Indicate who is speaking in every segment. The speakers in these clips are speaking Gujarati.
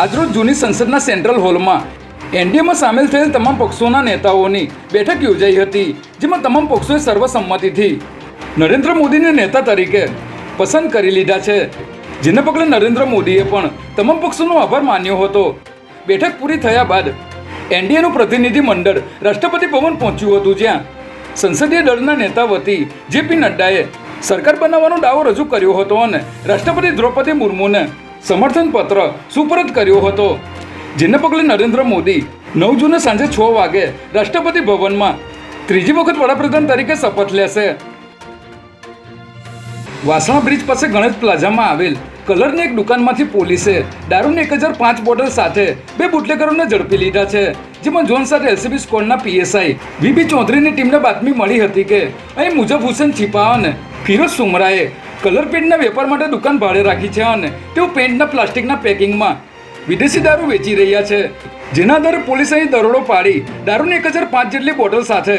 Speaker 1: આજરોજ જૂની સંસદના સેન્ટ્રલ હોલમાં એનડીએમાં સામેલ થયેલ તમામ પક્ષોના નેતાઓની બેઠક યોજાઈ હતી, જેમાં તમામ પક્ષોએ સર્વસંમતિથી નરેન્દ્ર મોદીને નેતા તરીકે પસંદ કરી લીધા છે. જેને પગલે નરેન્દ્ર મોદીએ પણ તમામ પક્ષોનો આભાર માન્યો હતો. બેઠક પૂરી થયા બાદ એનડીએનું પ્રતિનિધિ મંડળ રાષ્ટ્રપતિ ભવન પહોંચ્યું હતું, જ્યાં સંસદીય દળના નેતા વતી જેપી નડ્ડાએ સરકાર બનાવવાનો દાવો રજૂ કર્યો હતો અને રાષ્ટ્રપતિ દ્રૌપદી મુર્મુને સમર્થન પત્ર સુપરત કર્યો હતો. જેને પગલે નરેન્દ્ર મોદી નવ જૂને સાંજે છ વાગે રાષ્ટ્રપતિ ભવનમાં ત્રીજી વખત વડાપ્રધાન તરીકે શપથ લેશે. વાસણા બ્રિજ પાસે ગણેશ પ્લાઝામાં આવેલ કલરની એક દુકાનમાંથી પોલીસે દારૂની એક હજાર પાંચ બોટલ સાથે બે બુટલેકરોને ઝડપી લીધા છે. જેમાં જોન સાથે એલસીબી સ્કોડના પીએસઆઈ વીબી ચૌધરીની ટીમને બાતમી મળી હતી કે અહીં મુજબ હુસેન અને ફિરોઝ સુમરાએ કલર પેન્ટના વેપાર માટે દુકાન ભાડે રાખી છે અને તેઓ પેન્ટના, પ્લાસ્ટિકના પેકિંગમાં વિદેશી દારૂ વેચી રહ્યા છે. જેના આધારે પોલીસે અહીં દરોડો પાડી દારૂની એક હજાર પાંચ જેટલી બોટલ સાથે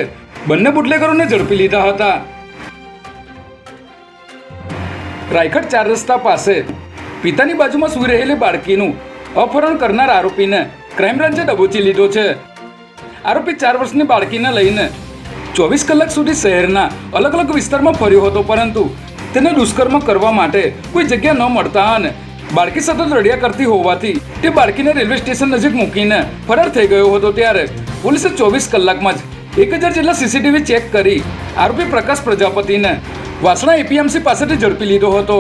Speaker 1: બંને બુટલેગરોને ઝડપી લીધા હતા. રાયગઢ ચાર રસ્તા પાસે પિતાની બાજુમાં સૂઈ રહેલી બાળકીનું અપહરણ કરનાર આરોપીને ક્રાઇમ બ્રાન્ચે દબોચી લીધો છે. આરોપી ચાર વર્ષની બાળકીને લઈને ચોવીસ કલાક સુધી શહેરના અલગ અલગ વિસ્તારમાં ફર્યો હતો પરંતુ તેને દુષ્કર્મ કરવા માટે કોઈ જગ્યા ન મળતા અને બાળકી સતત રડ્યા કરતી હોવાથી તે બાળકીને રેલવે સ્ટેશન નજીક મૂકીને ફરાર થઈ ગયો હતો ત્યારે પોલીસે ચોવીસ કલાકમાં જ એક હજાર જેટલા સીસીટીવી ચેક કરી આરોપી પ્રકાશ પ્રજાપતિને વાસણા એપીએમસી પાસેથી ઝડપી લીધો હતો.